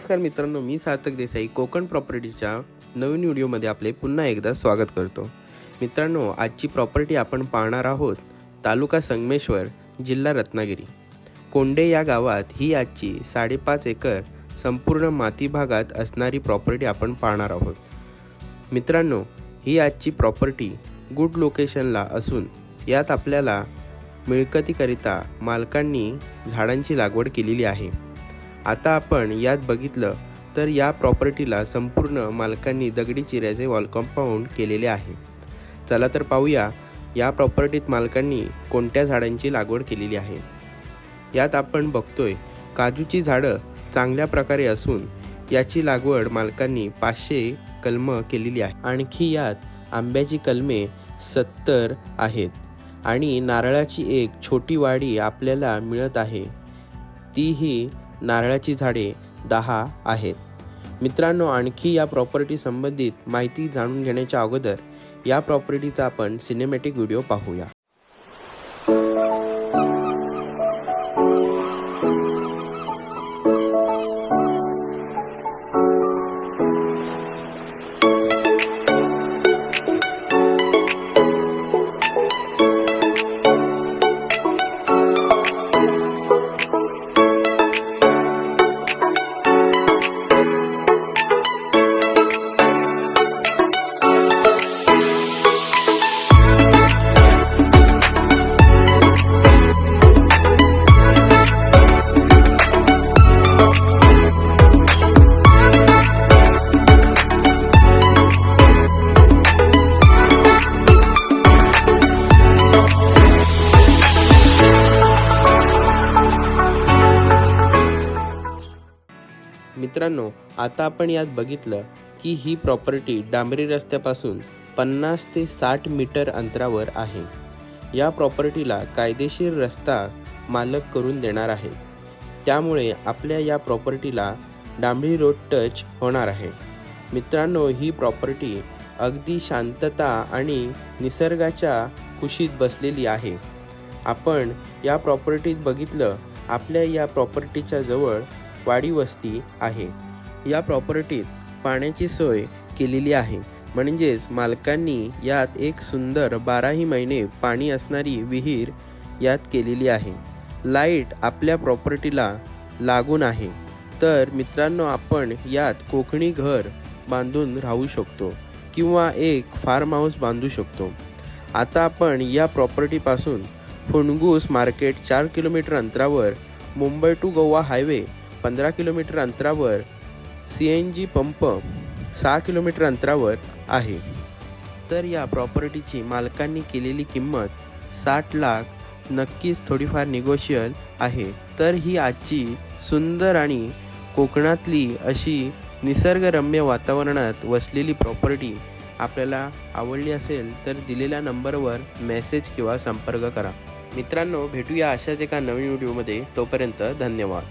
नमस्कार मित्रांनो मी सार्थक देसाई कोकण प्रॉपर्टीच्या नवीन व्हिडिओमध्ये आपले पुन्हा एकदा स्वागत करतो. मित्रांनो आजची प्रॉपर्टी आपण पाहणार आहोत तालुका संगमेश्वर जिल्हा रत्नागिरी. कोंडे या गावात ही आजची साडेपाच एकर संपूर्ण माती भागात असणारी प्रॉपर्टी आपण पाहणार आहोत. मित्रांनो ही आजची प्रॉपर्टी गुड लोकेशनला असून यात आपल्याला मिळकतीकरिता मालकांनी झाडांची लागवड केलेली आहे. आता आपण यात बघितलं तर या प्रॉपर्टीला संपूर्ण मालकांनी दगडी चिऱ्याचे वॉल कंपाऊंड केलेले आहे. चला तर पाहूया या प्रॉपर्टीत मालकांनी कोणत्या झाडांची लागवड केलेली आहे. यात आपण बघतोय काजूची झाडं चांगल्या प्रकारे असून याची लागवड मालकांनी पाचशे कलमं केलेली आहे. आणखी यात आंब्याची कलमे सत्तर आहेत आणि नारळाची एक छोटी वाडी आपल्याला मिळत आहे. तीही नारळाची झाडे दहा आहेत. मित्रांनो आणखी या प्रॉपर्टी संबंधित माहिती जाणून घेण्याच्या अगोदर या प्रॉपर्टीचा आपण सिनेमॅटिक व्हिडिओ पाहूया. मित्रांनो आता आपण यात बघितलं की ही प्रॉपर्टी डांबरी रस्त्यापासून पन्नास ते साठ मीटर अंतरावर आहे. या प्रॉपर्टीला कायदेशीर रस्ता मालक करून देणार आहे. त्यामुळे आपल्या या प्रॉपर्टीला डांबरी रोड टच होणार आहे. मित्रांनो ही प्रॉपर्टी अगदी शांतता आणि निसर्गाच्या कुशीत बसलेली आहे. आपण या प्रॉपर्टीत बघितलं आपल्या या प्रॉपर्टीच्या जवळ वाडी वस्ती आहे. या प्रॉपर्टीत पाण्याची सोय केलेली आहे. म्हणजेच मालकांनी यात एक सुंदर बाराही महिने पाणी असणारी विहीर यात केलेली आहे. लाइट आपल्या प्रॉपर्टीला लागून आहे. तर मित्रांनो आपण यात कोकणी घर बांधून राहू शकतो किंवा एक फार्म हाऊस बांधू शकतो. आता आपण या प्रॉपर्टीपासून फुणगूस मार्केट चार किलोमीटर अंतरावर मुंबई टू गोवा हायवे पंधरा किलोमीटर अंतरावर सी एन जी पंप सहा किलोमीटर अंतरावर आहे. तर या प्रॉपर्टीची मालकांनी केलेली किंमत साठ लाख नक्कीच थोडीफार निगोशियल आहे. तर ही आजची सुंदर आणि कोकणातली अशी निसर्गरम्य वातावरणात वसलेली प्रॉपर्टी आपल्याला आवडली असेल तर दिलेल्या नंबरवर मेसेज किंवा संपर्क करा. मित्रांनो भेटूया अशाच एका नवीन व्हिडिओमध्ये. तोपर्यंत धन्यवाद.